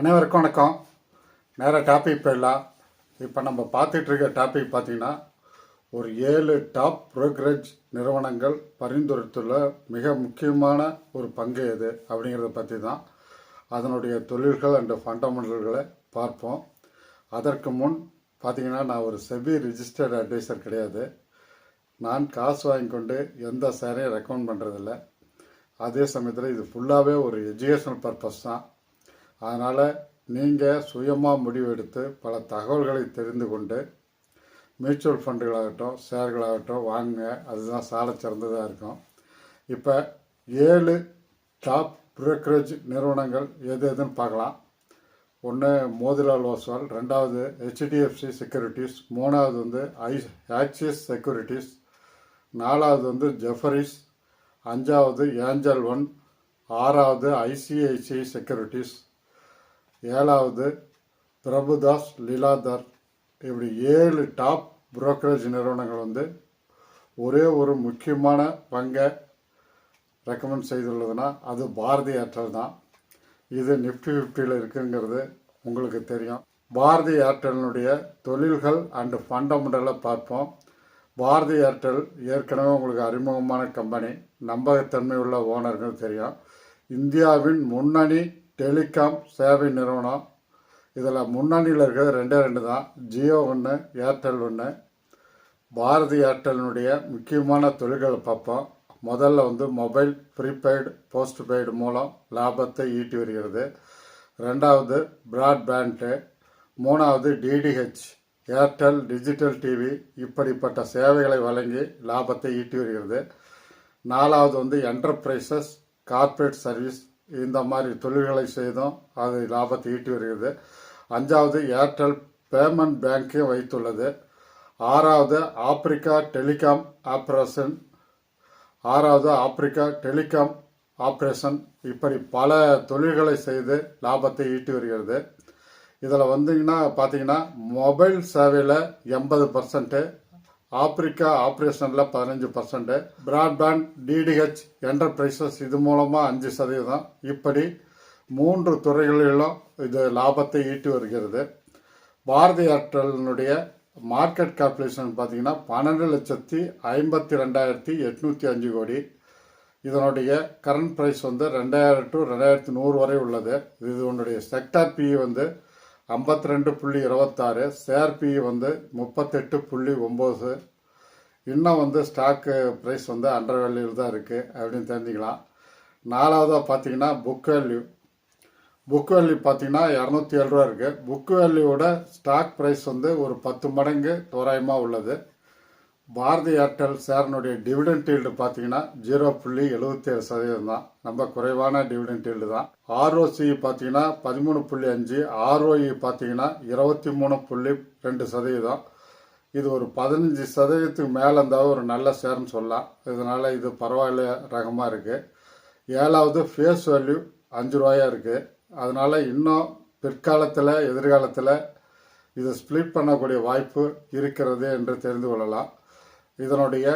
அனைவருக்கும் வணக்கம். நேராக டாபிக் போயிடலாம். இப்போ நம்ம பார்த்துட்டு இருக்க டாபிக் பார்த்தீங்கன்னா ஒரு ஏழு டாப் brokerage நிறுவனங்கள் பரிந்துரைத்துள்ள மிக முக்கியமான ஒரு பங்கு எது அப்படிங்கிறத பற்றி தான் அதனுடைய தொழில்கள் அண்ட் ஃபண்டமெண்டல்களை பார்ப்போம். அதற்கு முன் பார்த்தீங்கன்னா நான் ஒரு செபி ரிஜிஸ்டர்ட் அட்வைசர் கிடையாது. நான் காசு வாங்கி கொண்டு எந்த சேரையும் ரெக்கமெண்ட் பண்ணுறதில்ல அதே சமயத்தில் இது ஃபுல்லாகவே ஒரு எஜுகேஷனல் பர்பஸ் தான். அதனால் நீங்கள் சுயமாக முடிவெடுத்து பல தகவல்களை தெரிந்து கொண்டு மியூச்சுவல் ஃபண்டுகளாகட்டும் ஷேர்களாகட்டும் வாங்குங்க. அதுதான் சால சிறந்ததாக இருக்கும். இப்போ ஏழு டாப் ப்ரோக்கரேஜ் நிறுவனங்கள் எது எதுன்னு பார்க்கலாம். ஒன்று மோதிலால் ஓஸ்வால் ரெண்டாவது ஹெச்டிஎஃப்சி செக்யூரிட்டிஸ் மூணாவது வந்து ஐ ஆக்சிஸ் செக்யூரிட்டிஸ் நாலாவது வந்து ஜெஃபரிஸ் அஞ்சாவது ஏஞ்சல் ஒன் ஆறாவது ஐசிஐசிஐ செக்யூரிட்டிஸ் ஏழாவது பிரபுதாஸ் லீலாதர். இப்படி ஏழு டாப் புரோக்கரேஜ் நிறுவனங்கள் வந்து ஒரே ஒரு முக்கியமான பங்கை ரெக்கமெண்ட் செய்துள்ளதுன்னா அது பாரதி ஏர்டெல் தான். இது நிஃப்டி ஃபிஃப்டியில் இருக்குங்கிறது உங்களுக்கு தெரியும். பாரதி ஏர்டெல்னுடைய தொழில்கள் அண்டு ஃபண்டமெண்டலை பார்ப்போம். பாரதி ஏர்டெல் ஏற்கனவே உங்களுக்கு அறிமுகமான கம்பெனி நம்பகத்தன்மை உள்ள ஓனர்கள் தெரியும். இந்தியாவின் முன்னணி டெலிகாம் சேவை நிறுவனம். இதில் முன்னணியில் இருக்கிறது ரெண்டே ரெண்டு தான். ஜியோ ஒன்று ஏர்டெல் ஒன்று. பாரதி ஏர்டெல்னுடைய முக்கியமான தொழில்களை பார்ப்போம். முதல்ல வந்து மொபைல் ப்ரீபெய்டு போஸ்ட் பெய்டு மூலம் லாபத்தை ஈட்டி வருகிறது. ரெண்டாவது ப்ராட்பேண்ட்டு மூணாவது டிடிஹெச் ஏர்டெல் டிஜிட்டல் டிவி இப்படிப்பட்ட சேவைகளை வழங்கி லாபத்தை ஈட்டி வருகிறது. நாலாவது வந்து என்டர்பிரைசஸ் கார்ப்பரேட் சர்வீஸ் இந்த மாதிரி தொழில்களை செய்தும் அது லாபத்தை ஈட்டி வருகிறது. அஞ்சாவது ஏர்டெல் பேமெண்ட் பேங்க்கையும் வைத்துள்ளது. ஆறாவது ஆப்பிரிக்கா டெலிகாம் ஆப்ரேஷன் ஆறாவது ஆப்பிரிக்கா டெலிகாம் ஆப்ரேஷன் இப்படி பல தொழில்களை செய்து லாபத்தை ஈட்டி வருகிறது. இதில் வந்தீங்கன்னா பார்த்தீங்கன்னா மொபைல் சேவையில் எண்பது பர்சன்ட்டு ஆப்பிரிக்கா ஆப்ரேஷனில் பதினஞ்சு பர்சன்ட்டு பிராட்பேண்ட் டிடிஹெச் என்டர்பிரைசஸ் இது மூலமாக அஞ்சு சதவீதம். இப்படி மூன்று துறைகளிலும் இது லாபத்தை ஈட்டி வருகிறது. பாரதி ஏர்டெல்னுடைய மார்க்கெட் கேபிடேஷன் பார்த்தீங்கன்னா பன்னெண்டு லட்சத்தி ஐம்பத்தி ரெண்டாயிரத்தி எட்நூற்றி அஞ்சு கோடி. இதனுடைய கரண்ட் ப்ரைஸ் வந்து ரெண்டாயிரம் டு ரெண்டாயிரத்தி நூறு வரை உள்ளது. இது உன்னுடைய செக்டார் பி வந்து ஐம்பத்தி ரெண்டு புள்ளி இருபத்தாறு ஷேர் வந்து முப்பத்தெட்டு புள்ளி ஒம்பது இன்னும் வந்து ஸ்டாக்கு ப்ரைஸ் வந்து அண்டர் வேல்யூவில் தான் இருக்குது அப்படின்னு தெரிஞ்சுக்கலாம். நாலாவதாக பார்த்தீங்கன்னா புக் வேல்யூ புக் வேல்யூ பார்த்தீங்கன்னா இரநூத்தி ஏழு ரூபா இருக்குது புக் வேல்யூவோட ஸ்டாக் ப்ரைஸ் வந்து ஒரு பத்து மடங்கு தோராயமாக உள்ளது. பாரதி ஏர்டெல் ஷேர்னுடைய டிவிடெண்ட் ஈல்டு பார்த்தீங்கன்னா ஜீரோ புள்ளி எழுபத்தேழு சதவீதம் தான். ரொம்ப குறைவான டிவிடெண்ட் ஈல்டு தான். ஆர்ஓசி பார்த்தீங்கன்னா பதிமூணு புள்ளி அஞ்சு ஆர்ஓஇ பார்த்தீங்கன்னா இருபத்தி மூணு புள்ளி ரெண்டு சதவீதம். இது ஒரு பதினஞ்சு சதவீதத்துக்கு மேலே இருந்தால் ஒரு நல்ல ஷேர்னு சொல்லலாம். இதனால் இது பரவாயில்ல ரகமாக இருக்குது ஏழாவது ஃபேஸ் வேல்யூ அஞ்சு ரூபாயாக இருக்குது அதனால் இன்னும் பிற்காலத்தில் எதிர்காலத்தில் இதை ஸ்ப்ளிட் பண்ணக்கூடிய வாய்ப்பு இருக்கிறது என்று தெரிந்து கொள்ளலாம். இதனுடைய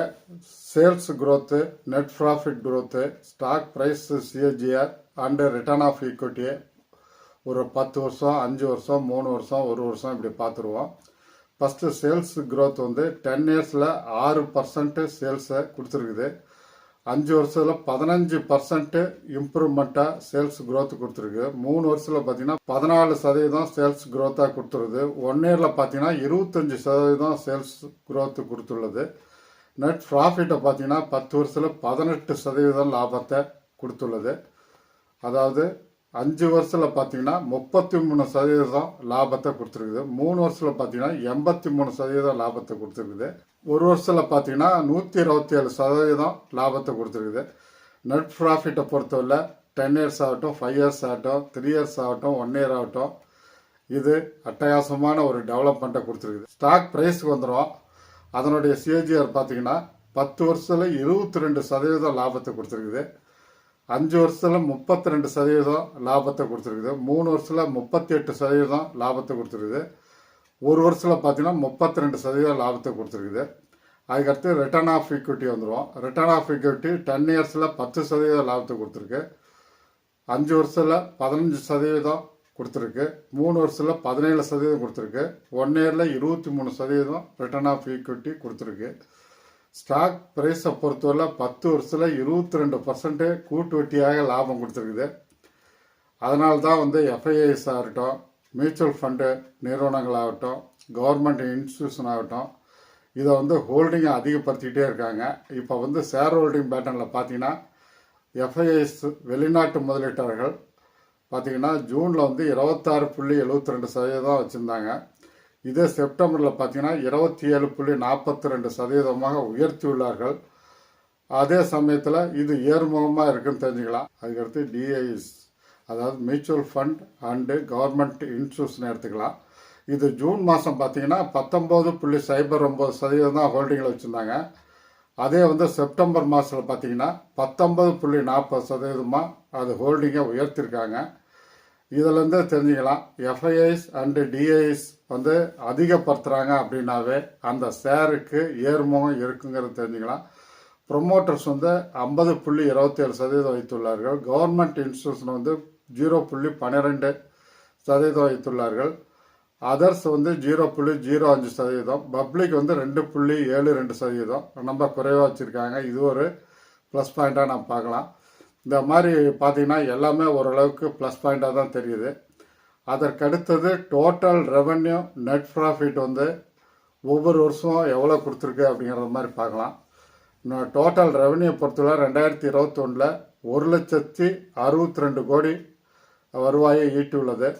sales growth net profit growth stock price CAGR and return of ஈக்விட்டியை ஒரு பத்து வருஷம் அஞ்சு வருஷம் மூணு வருஷம் ஒரு வருஷம் இப்படி பார்த்துருவோம். ஃபஸ்ட்டு சேல்ஸ் க்ரோத் வந்து டென் இயர்ஸில் ஆறு பர்சன்ட்டு சேல்ஸை கொடுத்துருக்குது. அஞ்சு வருஷத்தில் பதினஞ்சு பர்சன்ட்டு இம்ப்ரூவ்மெண்ட்டாக சேல்ஸ் க்ரோத் கொடுத்துருக்கு. மூணு வருஷத்தில் பார்த்தீங்கன்னா பதினாலு சதவீதம் சேல்ஸ் க்ரோத்தாக கொடுத்துருது. ஒன் இயரில் பார்த்தீங்கன்னா இருபத்தஞ்சி சதவீதம் சேல்ஸ் க்ரோத்து கொடுத்துள்ளது. நெட் ப்ராஃபிட்டை பார்த்தீங்கன்னா பத்து வருஷத்தில் பதினெட்டு சதவீதம் லாபத்தை கொடுத்துள்ளது. அதாவது அஞ்சு வருஷத்தில் பார்த்தீங்கன்னா முப்பத்தி மூணு சதவீதம் லாபத்தை கொடுத்துருக்குது. மூணு வருஷத்தில் பார்த்தீங்கன்னா எண்பத்தி மூணு சதவீதம் லாபத்தை கொடுத்துருக்குது. ஒரு வருஷத்தில் பார்த்தீங்கன்னா நூற்றி இருபத்தி ஏழு சதவீதம் லாபத்தை கொடுத்துருக்குது. நெட் ப்ராஃபிட்டை பொறுத்தவரை டென் இயர்ஸ் ஆகட்டும் ஃபைவ் இயர்ஸ் ஆகட்டும் த்ரீ இயர்ஸ் ஆகட்டும் ஒன் இயர் ஆகட்டும் இது அட்டகாசமான ஒரு டெவலப்மெண்ட்டை கொடுத்துருக்குது. ஸ்டாக் ப்ரைஸ்க்கு வந்துடும் அதனுடைய சிஏஜிஆர் பார்த்தீங்கன்னா பத்து வருஷத்தில் இருபத்தி ரெண்டு சதவீதம் லாபத்தை கொடுத்துருக்குது. அஞ்சு வருஷத்தில் முப்பத்தி ரெண்டு சதவீதம் லாபத்தை கொடுத்துருக்குது. மூணு வருஷத்தில் முப்பத்தி எட்டு சதவீதம் லாபத்தை கொடுத்துருக்குது. ஒரு வருஷத்தில் பார்த்தீங்கன்னா முப்பத்தி ரெண்டு சதவீதம் லாபத்தை கொடுத்துருக்குது. அதுக்கடுத்து ரிட்டர்ன் ஆஃப் ஈக்விட்டி வந்துடும் ரிட்டர்ன் ஆஃப் ஈக்விட்டி டென் இயர்ஸில் பத்து சதவீதம் லாபத்தை கொடுத்துருக்கு. அஞ்சு வருஷத்தில் பதினஞ்சு சதவீதம் கொடுத்துருக்கு. மூணு வருஷத்தில் பதினேழு சதவீதம் கொடுத்துருக்கு. ஒன் இயரில் இருபத்தி மூணு சதவீதம் ரிட்டர்ன் ஆஃப் ஈக்விட்டி கொடுத்துருக்கு. ஸ்டாக் ப்ரைஸை பொறுத்தவரை பத்து வருஷத்தில் இருபத்தி ரெண்டு பர்சன்ட்டு கூட்டு வட்டியாக லாபம் கொடுத்துருக்குது. அதனால தான் வந்து எஃப்ஐஐஸ் ஆகட்டும் மியூச்சுவல் ஃபண்டு நிறுவனங்களாகட்டும் கவர்மெண்ட் இன்ஸ்டியூஷன் ஆகட்டும் இதை வந்து ஹோல்டிங்கை அதிகப்படுத்திக்கிட்டே இருக்காங்க. இப்போ வந்து ஷேர் ஹோல்டிங் பேட்டர்னில் பார்த்தீங்கன்னா எஃப்ஐஐஸ் வெளிநாட்டு முதலீட்டாளர்கள் பார்த்தீங்கன்னா ஜூனில் வந்து இருபத்தாறு புள்ளி எழுபத்தி ரெண்டு சதவீதம் வச்சுருந்தாங்க. இதே செப்டம்பரில் பார்த்தீங்கன்னா இருபத்தி ஏழு புள்ளி நாற்பத்தி ரெண்டு சதவீதமாக உயர்த்தியுள்ளார்கள் அதே சமயத்தில் இது ஏர்முகமாக இருக்குன்னு தெரிஞ்சுக்கலாம். அதுக்கடுத்து டிஐஸ் அதாவது மியூச்சுவல் ஃபண்ட் அண்டு கவர்மெண்ட் இன்சூரன்ஸ்னு எடுத்துக்கலாம். இது ஜூன் மாதம் பார்த்தீங்கன்னா பத்தொம்போது புள்ளி சைபர் ஒம்பது சதவீதம் தான் ஹோல்டிங்கில் வச்சுருந்தாங்க. அதே வந்து செப்டம்பர் மாதத்தில் பார்த்தீங்கன்னா பத்தொம்பது புள்ளி நாற்பது சதவீதமாக அது ஹோல்டிங்கை உயர்த்திருக்காங்க. இதிலேருந்து தெரிஞ்சுக்கலாம் எஃப்ஐஐஸ் அண்டு டிஐஸ் வந்து அதிகப்படுத்துகிறாங்க அப்படின்னாவே அந்த ஷேருக்கு ஏர்முகம் இருக்குங்கிறது தெரிஞ்சுக்கலாம். ப்ரொமோட்டர்ஸ் வந்து ஐம்பது புள்ளி இருபத்தேழு சதவீதம் வைத்துள்ளார்கள். கவர்மெண்ட் இன்ஸ்டியூஷன் வந்து ஜீரோ புள்ளி பன்னிரெண்டு சதவீதம் வைத்துள்ளார்கள். அதர்ஸ் வந்து ஜீரோ புள்ளி ஜீரோ அஞ்சு சதவீதம். பப்ளிக் வந்து ரெண்டு புள்ளி ஏழு ரெண்டு சதவீதம். ரொம்ப குறைவாக வச்சுருக்காங்க. இது ஒரு ப்ளஸ் பாயிண்ட்டாக நம்ம பார்க்கலாம். இந்த மாதிரி பார்த்தீங்கன்னா எல்லாமே ஓரளவுக்கு ப்ளஸ் பாயிண்ட்டாக தான் தெரியுது. அதற்கடுத்தது டோட்டல் ரெவன்யூ நெட் ப்ராஃபிட் வந்து ஒவ்வொரு வருஷம் எவ்வளோ கொடுத்துருக்கு அப்படிங்கிற மாதிரி பார்க்கலாம். டோட்டல் ரெவன்யூ பொறுத்தவரை ரெண்டாயிரத்தி இருபத்தொன்னில் ஒரு லட்சத்தி அறுபத்தி ரெண்டு கோடி வருவாயை ஈட்டியுள்ளது.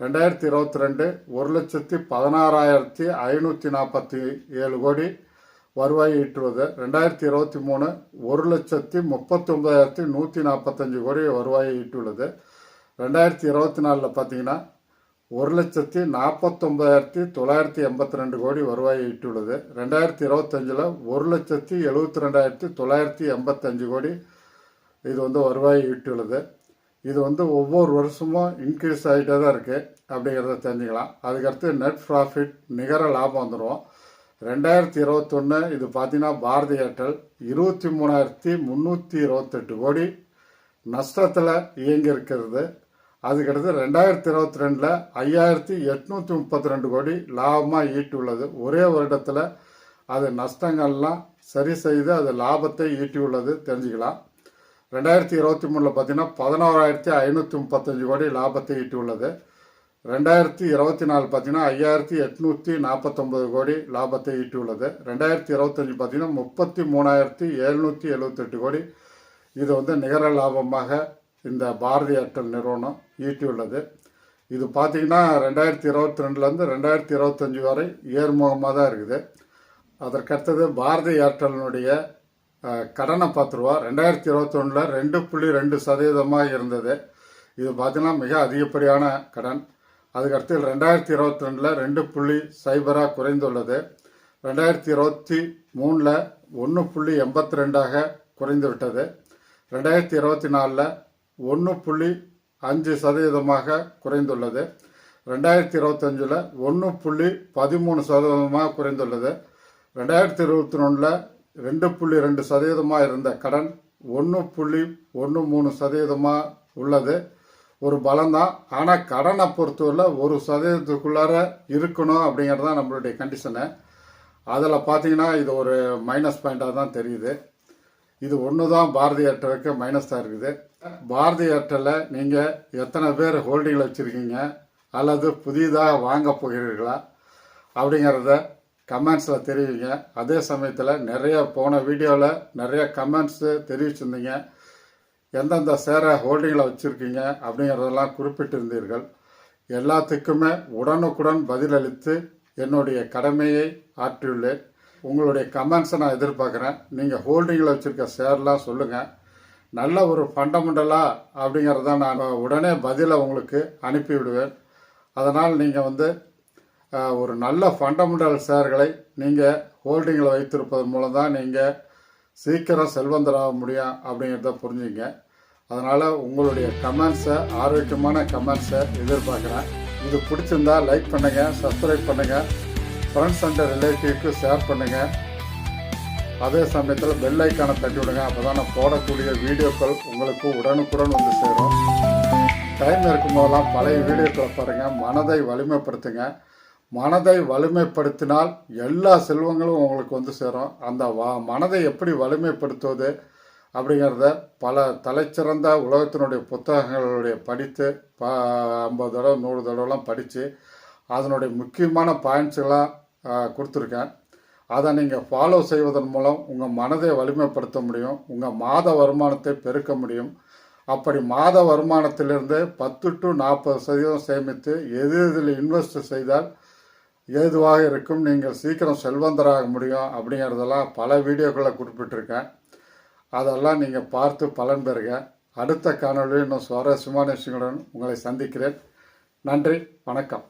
ரெண்டாயிரத்தி இருபத்தி ரெண்டு ஒரு லட்சத்தி பதினாறாயிரத்தி ஐநூற்றி நாற்பத்தி ஏழு கோடி வருவாய் ஈட்டுவது ரெண்டாயிரத்தி இருபத்தி மூணு ஒரு லட்சத்தி முப்பத்தொம்பதாயிரத்தி நூற்றி நாற்பத்தஞ்சு கோடி வருவாயை ஈட்டுள்ளது ரெண்டாயிரத்தி இருபத்தி நாலில் பார்த்தீங்கன்னா ஒரு லட்சத்தி நாற்பத்தொம்பதாயிரத்தி தொள்ளாயிரத்தி எண்பத்தி ரெண்டு கோடி வருவாயை ஈட்டுள்ளது ரெண்டாயிரத்தி இருபத்தஞ்சில் ஒரு லட்சத்தி எழுபத்தி ரெண்டாயிரத்தி தொள்ளாயிரத்தி எண்பத்தஞ்சு கோடி இது வந்து வருவாயை ஈட்டுள்ளது இது வந்து ஒவ்வொரு வருஷமும் இன்க்ரீஸ் ஆகிட்டே தான் இருக்குது அப்படிங்கிறத தெரிஞ்சுக்கலாம். அதுக்கடுத்து நெட் ப்ராஃபிட் நிகர லாபம் வந்துடும் ரெண்டாயிரத்தி இருபத்தொன்று இது பார்த்தீங்கன்னா பாரதி ஏர்டெல் இருபத்தி மூணாயிரத்தி முந்நூற்றி இருபத்தெட்டு கோடி நஷ்டத்தில் இயங்கியிருக்கிறது. அதுக்கடுத்து ரெண்டாயிரத்தி இருபத்தி ரெண்டில் ஐயாயிரத்தி எட்நூற்றி முப்பத்தி ரெண்டு கோடி லாபமாக ஈட்டியுள்ளது. ஒரே வருடத்தில் அது நஷ்டங்கள்லாம் சரி செய்து அது லாபத்தை ஈட்டியுள்ளது. தெரிஞ்சுக்கலாம். ரெண்டாயிரத்தி இருபத்தி மூணில் பார்த்தீங்கன்னா பதினோராயிரத்தி ஐநூற்றி முப்பத்தஞ்சு கோடி லாபத்தை ஈட்டியுள்ளது. ரெண்டாயிரத்தி இருபத்தி நாலு பார்த்தீங்கன்னா ஐயாயிரத்தி எட்நூற்றி நாற்பத்தொம்பது கோடி லாபத்தை ஈட்டியுள்ளது. ரெண்டாயிரத்தி இருபத்தஞ்சி பார்த்தீங்கன்னா முப்பத்தி மூணாயிரத்தி எழுநூற்றி எழுபத்தெட்டு கோடி. இது வந்து நிகர லாபமாக இந்த பாரதி ஏர்டெல் நிறுவனம் ஈட்டியுள்ளது. இது பார்த்தீங்கன்னா ரெண்டாயிரத்தி இருபத்தி ரெண்டுலேருந்து ரெண்டாயிரத்தி இருபத்தஞ்சி வரை ஏர்முகமாக தான் இருக்குது. அதற்கடுத்தது பாரதி ஏர்டெல்னுடைய கடனை பார்த்துருவா. ரெண்டாயிரத்தி இருபத்தொன்னில் ரெண்டு புள்ளி ரெண்டு சதவீதமாக இருந்தது. இது பார்த்தீங்கன்னா மிக அதிகப்படியான கடன். அதுக்கடுத்து ரெண்டாயிரத்தி இருபத்தி ரெண்டில் ரெண்டு புள்ளி சைபராக குறைந்துள்ளது. ரெண்டாயிரத்தி இருபத்தி மூணில் ஒன்று புள்ளி எண்பத்தி ரெண்டாக குறைந்து விட்டது ரெண்டாயிரத்தி இருபத்தி நாலில் ஒன்று புள்ளி அஞ்சு சதவீதமாக குறைந்துள்ளது. ரெண்டாயிரத்தி இருபத்தஞ்சில் ஒன்று புள்ளி பதிமூணு சதவீதமாக குறைந்துள்ளது. ரெண்டாயிரத்தி இருபத்தி ஒன்றில் ரெண்டு புள்ளி ரெண்டு சதவீதமாக இருந்த கடன் ஒன்று புள்ளி ஒன்று மூணு சதவீதமாக உள்ளது. ஒரு பலம்தான். ஆனால் கடனை பொறுத்தவரையில் ஒரு சதவீதத்துக்குள்ளார இருக்கணும் அப்படிங்கிறது தான் நம்மளுடைய கண்டிஷனு அதில் பார்த்தீங்கன்னா இது ஒரு மைனஸ் பாயிண்டாக தான் தெரியுது. இது ஒன்று தான் பாரதி ஏர்டலுக்கு மைனஸ் தான் இருக்குது. பாரதி ஏர்டலில் நீங்கள் எத்தனை பேர் ஹோல்டிங்கில் வச்சுருக்கீங்க? அல்லது புதிதாக வாங்க போகிறீர்களா? அப்படிங்கிறத கமெண்ட்ஸில் தெரிவிங்க. அதே சமயத்தில் நிறைய போன வீடியோவில் நிறைய கமெண்ட்ஸு தெரிவிச்சிருந்தீங்க. எந்தெந்த சேரை ஹோல்டிங்கில் வச்சுருக்கீங்க அப்படிங்கிறதெல்லாம் குறிப்பிட்டிருந்தீர்கள். எல்லாத்துக்குமே உடனுக்குடன் பதிலளித்து என்னுடைய கடமையை ஆற்றியுள்ளேன். உங்களுடைய கமெண்ட்ஸை நான் எதிர்பார்க்குறேன். நீங்கள் ஹோல்டிங்கில் வச்சுருக்க ஷேர்லாம் சொல்லுங்கள் நல்ல ஒரு ஃபண்டமெண்டலாக அப்படிங்கிறத நான் உடனே பதிலை உங்களுக்கு அனுப்பிவிடுவேன். அதனால் நீங்கள் வந்து ஒரு நல்ல ஃபண்டமெண்டல் ஷேர்களை நீங்கள் ஹோல்டிங்கில் வைத்திருப்பதன் மூலம் தான் நீங்கள் சீக்கிரம் செல்வந்தராக முடியும் அப்படிங்கிறத புரிஞ்சுங்க. அதனால் உங்களுடைய கமெண்ட்ஸை ஆரோக்கியமான கமெண்ட்ஸை எதிர்பார்க்குறேன். இது பிடிச்சிருந்தா லைக் பண்ணுங்கள் சப்ஸ்கிரைப் பண்ணுங்கள் ஃப்ரெண்ட்ஸ் அண்ட் ரிலேட்டிவ்க்கு ஷேர் பண்ணுங்கள் அதே சமயத்தில் பெல் ஐக்கானை தட்டி விடுங்க. அப்போ தான் நான் போடக்கூடிய வீடியோக்கள் உங்களுக்கு உடனுக்குடன் வந்து சேரும். டைம் இருக்கும்போதெல்லாம் பழைய வீடியோக்களை பாருங்கள் மனதை வலிமைப்படுத்துங்க. மனதை வலிமைப்படுத்தினால் எல்லா செல்வங்களும் உங்களுக்கு வந்து சேரும். அந்த வா மனதை எப்படி வலிமைப்படுத்துவது அப்படிங்கிறத பல தலைச்சிறந்த உலகத்தினுடைய புத்தகங்களுடைய படித்து ப ஐம்பது தடவை நூறு தடவைலாம் படித்து அதனுடைய முக்கியமான பாயிண்ட்ஸ்லாம் கொடுத்துருக்கேன். அதை நீங்கள் ஃபாலோ செய்வதன் மூலம் உங்கள் மனதை வலிமைப்படுத்த முடியும். உங்கள் மாத வருமானத்தை பெருக்க முடியும். அப்படி மாத வருமானத்திலிருந்து பத்து டு நாற்பது சதவீதம் சேமித்து எது இதில் இன்வெஸ்ட் செய்தால் ஏதுவாக இருக்கும் நீங்கள் சீக்கிரம் செல்வந்தராக முடியும் அப்படிங்கிறதெல்லாம் பல வீடியோக்களை குறிப்பிட்டிருக்கேன். அதெல்லாம் நீங்கள் பார்த்து பலன் பெறுக. அடுத்த காணொலியில் இன்னும் சுவாரஸ்யமான விஷயங்களுடன் உங்களை சந்திக்கிறேன். நன்றி வணக்கம்.